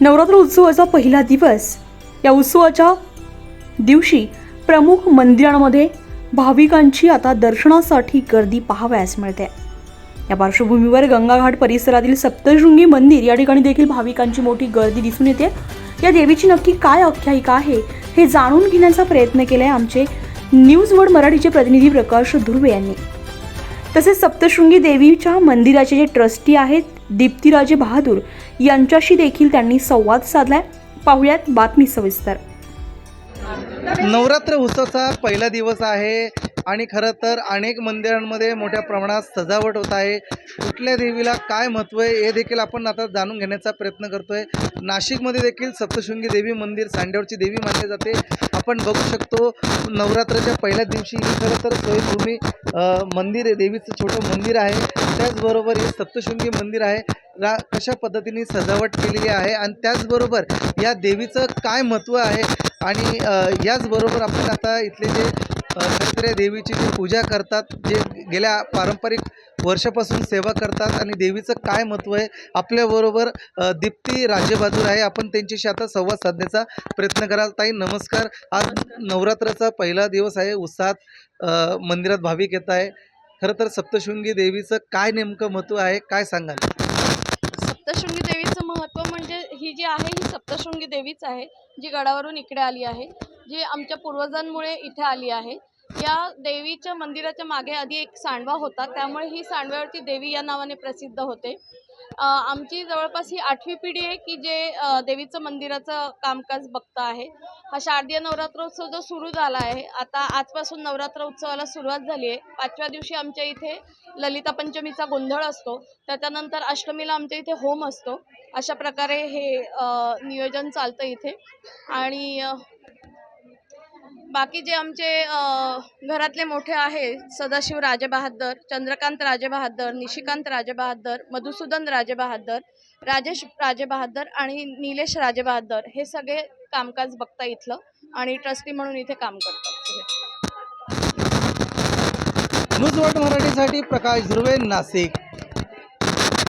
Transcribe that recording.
नवरात्र उत्सवाचा पहिला दिवस. या उत्सवाच्या दिवशी प्रमुख मंदिरांमध्ये भाविकांची आता दर्शनासाठी गर्दी पाहावयास मिळते. या पार्श्वभूमीवर गंगाघाट परिसरातील सप्तशृंगी मंदिर या ठिकाणी देखील भाविकांची मोठी गर्दी दिसून येते. या देवीची नक्की काय आख्यायिका आहे हे जाणून घेण्याचा प्रयत्न केलाय आमचे न्यूज वर्ड मराठीचे प्रतिनिधी प्रकाश धुर्वे यांनी. तसेच सप्तशृंगी देवीच्या मंदिराचे जे ट्रस्टी आहेत दीप्तीराजे बहादूर यांच्याशी देखील त्यांनी संवाद साधलाय. पाहुयात बातमी सविस्तर. नवरात्र उत्सवाचा पहिला दिवस आहे. आणि खरं तर अनेक मंदिरांमध्ये मोठ्या प्रमाणात सजावट होत आहे. कुठल्या देवीला काय महत्त्व आहे हे देखील आपण आता जाणून घेण्याचा प्रयत्न करतोय. नाशिकमध्ये देखील सप्तशृंगी देवी मंदिर सांड्यावरची देवी मानली जाते. आपण बघू शकतो नवरात्राच्या पहिल्या दिवशी ही खरं तर स्वयंभूमी मंदिर आहे देवीचं छोटं मंदिर आहे. त्याचबरोबर हे सप्तशृंगी मंदिर आहे. रा कशा पद्धतीने सजावट केलेली आहे आणि त्याचबरोबर या देवीचं काय महत्त्व आहे आणि याचबरोबर आपण आता इथले जे अ, देवीची जी पूजा करतात जे गेल्या पारंपरिक वर्षापासून सेवा करतात आणि देवीचं काय महत्त्व आहे आपल्याबरोबर दीप्ती राजेबहादूर आहे. आपण त्यांच्याशी आता संवाद साधण्याचा प्रयत्न कराल. ताई नमस्कार. आज नवरात्राचा पहिला दिवस आहे. उत्साहात मंदिरात भाविक येत आहे. खरं तर सप्तशृंगी देवीचं काय नेमकं महत्त्व आहे काय सांगाल सप्तशृंगी देवीचं महत्त्व म्हणजे ही जी आहे ही सप्तशृंगी देवीच आहे जी गडावरून इकडे आली आहे जी आमच्या पूर्वजांमुळे इथे आली आहे. या देवीच्या मंदिराच्या मागे आधी एक सांडवा होता त्यामुळे ही सांडव्यावरती देवी या नावाने प्रसिद्ध होते. आमची जवळपास ही आठवी पिढी आहे की जे देवीचं मंदिराचं कामकाज बघता आहे. हा शारदीय नवरात्रोत्सव जो सुरू झाला आहे आता आजपासून नवरात्र उत्सवाला सुरुवात झाली आहे. पाचव्या दिवशी आमच्या इथे ललिता पंचमीचा गोंधळ असतो. त्याच्यानंतर अष्टमीला आमच्या इथे होम असतो. अशा प्रकारे हे नियोजन चालतं इथे. आणि बाकी जे आमचे घरातले मोठे आहे सदाशिव राजे बहादर चंद्रकांत राजे बहादर निशिकांत राजे बहादर मधुसूदन राजे बहादर राजेश राजे बहादर आणि निलेश राजे बहादर हे सगळे कामकाज बघता इथलं आणि ट्रस्टी म्हणून इथे काम करतात. न्यूज वर्ल्ड मराठीसाठी प्रकाश धुर्वे नाशिक.